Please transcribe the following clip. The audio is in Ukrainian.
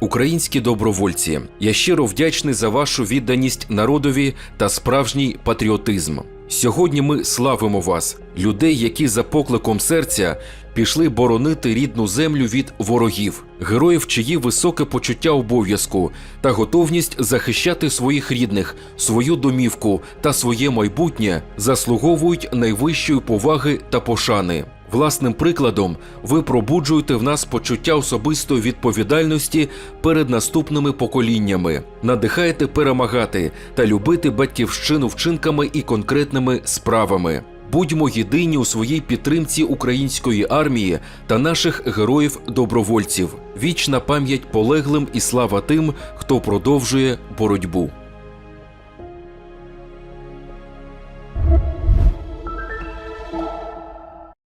Українські добровольці, я щиро вдячний за вашу відданість народові та справжній патріотизм. Сьогодні ми славимо вас, людей, які за покликом серця пішли боронити рідну землю від ворогів, героїв, чиї високе почуття обов'язку та готовність захищати своїх рідних, свою домівку та своє майбутнє заслуговують найвищої поваги та пошани. Власним прикладом ви пробуджуєте в нас почуття особистої відповідальності перед наступними поколіннями, надихаєте перемагати та любити батьківщину вчинками і конкретними справами. Будьмо єдині у своїй підтримці української армії та наших героїв-добровольців. Вічна пам'ять полеглим і слава тим, хто продовжує боротьбу. you